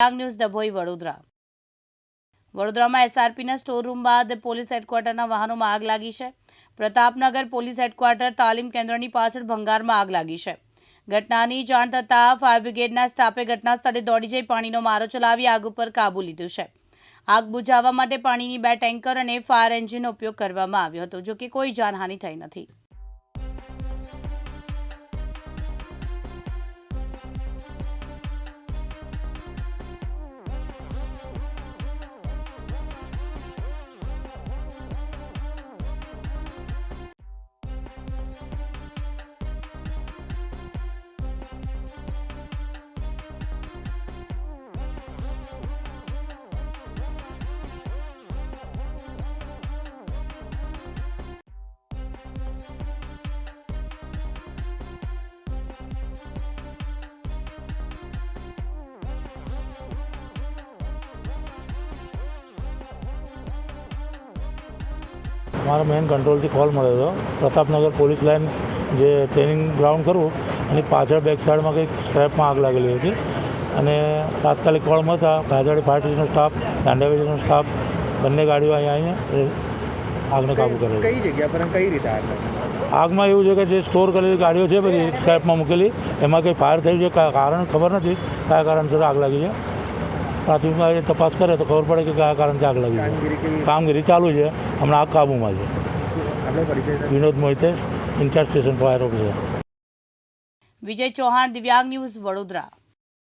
Dang news Dabhoi Vadodara. વડોદરામાં એસઆરપીના store room બાદ પોલીસ હેડક્વાર્ટરના વાહનોમાં આગ લાગી છે. પ્રતાપનગર પોલીસ હેડક્વાર્ટર તાલીમ કેન્દ્રની પાછળ ભંગારમાં આગ લાગી છે. ઘટનાની જાણ થતાં ફાયર બ્રિગેડના સ્ટાફે ઘટના સ્થળે દોડી જઈ પાણીનો મારો ચલાવી આગ ઉપર કાબૂ લીધું છે. આગ બુઝાવવા માટે પાણીની બે ટેન્કર અને ફાયર એન્જિનનો ઉપયોગ કરવામાં આવ્યો હતો, જો કે કોઈ જાનહાનિ થઈ નથી. મારા મેઇન કંટ્રોલથી કોલ મળ્યો હતો. પ્રતાપનગર પોલીસ લાઇન જે ટ્રેનિંગ ગ્રાઉન્ડ ખરું એની પાછળ બેક સાઈડમાં કંઈક સ્ક્રેપમાં આગ લાગેલી હતી. અને તાત્કાલિક કોલ મળતા ગાજવાડી ફાયર સ્ટેશનનો સ્ટાફ દાંડિયાવાડીનો સ્ટાફ બંને ગાડીઓ અહીંયા આવીને આગને કાબૂ કરે કઈ જગ્યા પર કઈ રીતે આગ આગમાં એવું છે કે જે સ્ટોર કરેલી ગાડીઓ છે બધી સ્ક્રેપમાં મૂકેલી. એમાં કંઈ ફાયર થયું છે કારણ ખબર નથી. કયા કારણસર આગ લાગી છે? પ્રાથમિકમાં એ તપાસ કરે તો ખબર પડે કે કયા કારણથી આગ લાગી છે? કામગીરી ચાલુ છે. હમણાં આગ કાબૂમાં છે. Vinod Mohite incharge station fire officer. Vijay Chauhan Divyang news Vadodara.